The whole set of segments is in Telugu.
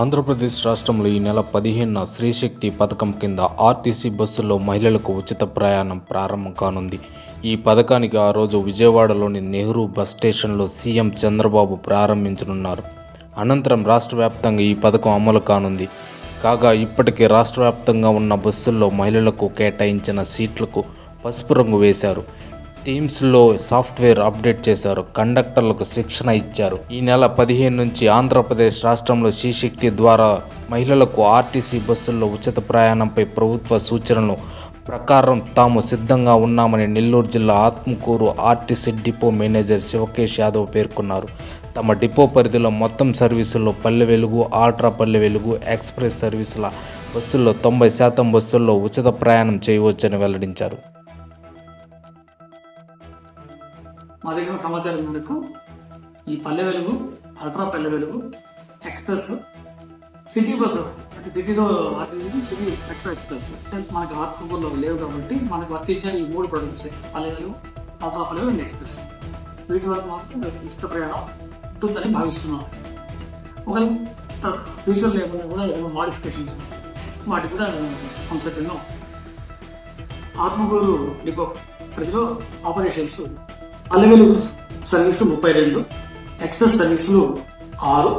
ఆంధ్రప్రదేశ్ రాష్ట్రంలో ఈ నెల పదిహేనున స్త్రీశక్తి పథకం కింద ఆర్టీసీ బస్సుల్లో మహిళలకు ఉచిత ప్రయాణం ప్రారంభం కానుంది. ఈ పథకానికి ఆ రోజు విజయవాడలోని నెహ్రూ బస్ స్టేషన్లో సీఎం చంద్రబాబు ప్రారంభించనున్నారు. అనంతరం రాష్ట్ర వ్యాప్తంగా ఈ పథకం అమలు కానుంది. కాగా ఇప్పటికే రాష్ట్ర వ్యాప్తంగా ఉన్న బస్సుల్లో మహిళలకు కేటాయించిన సీట్లకు పసుపు రంగు వేశారు. టీమ్స్లో సాఫ్ట్వేర్ అప్డేట్ చేశారు. కండక్టర్లకు శిక్షణ ఇచ్చారు. ఈ నెల పదిహేను నుంచి ఆంధ్రప్రదేశ్ రాష్ట్రంలో శ్రీశక్తి ద్వారా మహిళలకు ఆర్టీసీ బస్సుల్లో ఉచిత ప్రయాణంపై ప్రభుత్వ సూచనలు. ప్రకారం తాము సిద్ధంగా ఉన్నామని నెల్లూరు జిల్లా Atmakur RTC depot manager Shivakesh Yadav పేర్కొన్నారు. తమ డిపో పరిధిలో మొత్తం సర్వీసుల్లో పల్లె వెలుగు ఆల్ట్రా పల్లె వెలుగు ఎక్స్ప్రెస్ సర్వీసుల బస్సుల్లో తొంభై శాతం బస్సుల్లో ఉచిత ప్రయాణం చేయవచ్చని వెల్లడించారు. మా దగ్గర సమాచారం మేరకు ఈ Palle Velugu ultra Palle Velugu express city buses అంటే సిటీలో సిటీ ఎక్స్ప్రెస్ ఎక్స్ప్రెస్. మనకి ఆత్మకూరులో లేవు కాబట్టి మనకు వర్తించే ఈ మూడు products Palle Velugu ultra Palle Velugu express. వీటి వల్ల మాత్రం ఇష్ట ప్రయాణం ఉంటుందని భావిస్తున్నాం. ఒకవేళ ఫ్యూచర్లో ఏమైనా కూడా ఏమైనా మాడిఫికేషన్స్ వాటి కూడా అంశం ఉన్నాం. ఆత్మకూరు డిపో ప్రజలు ఆపరేషన్స్ పల్లెవేలు సర్వీసులు ముప్పై రెండు ఎక్స్ప్రెస్ సర్వీసులు ఆరు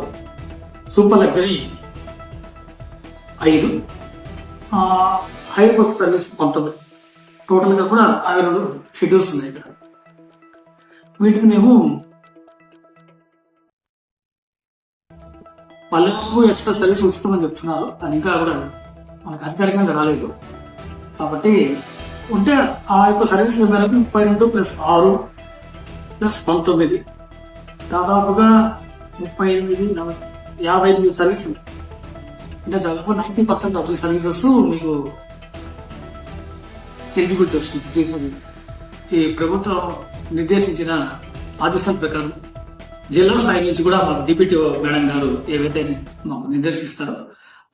సూపర్ లగ్జరీ ఐదు హైర్ బస్ సర్వీస్ పంతొమ్మిది. టోటల్గా కూడా అరవై రెండు షెడ్యూల్స్ ఉన్నాయి ఇక్కడ. వీటిని మేము పల్లెకు ఎక్స్ట్రా సర్వీస్ ఉచితమని చెప్తున్నారు. అది ఇంకా కూడా మనకు అధికారికంగా రాలేదు. కాబట్టి ఉంటే ఆ యొక్క సర్వీస్ మేరకు ముప్పై రెండు ప్లస్ ఆరు ప్లస్ పంతొమ్మిది. దాదాపుగా ముప్పై ఎనిమిది యాభై ఎనిమిది సర్వీస్. అంటే దాదాపు ninety percent of the services మీకు ఎలిజిబిలిటీ వస్తుంది ఫ్రీ సర్వీస్. ఈ ప్రభుత్వం నిర్దేశించిన ఆదేశాల ప్రకారం జిల్లా స్థాయి నుంచి కూడా మాకు డిప్యూటీ మేడం గారు ఏవైతే మాకు నిర్దేశిస్తారో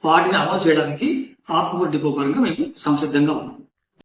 వాటిని అమలు చేయడానికి ఆత్మకూరు డిపో పరంగా మేము సంసిద్ధంగా ఉన్నాం.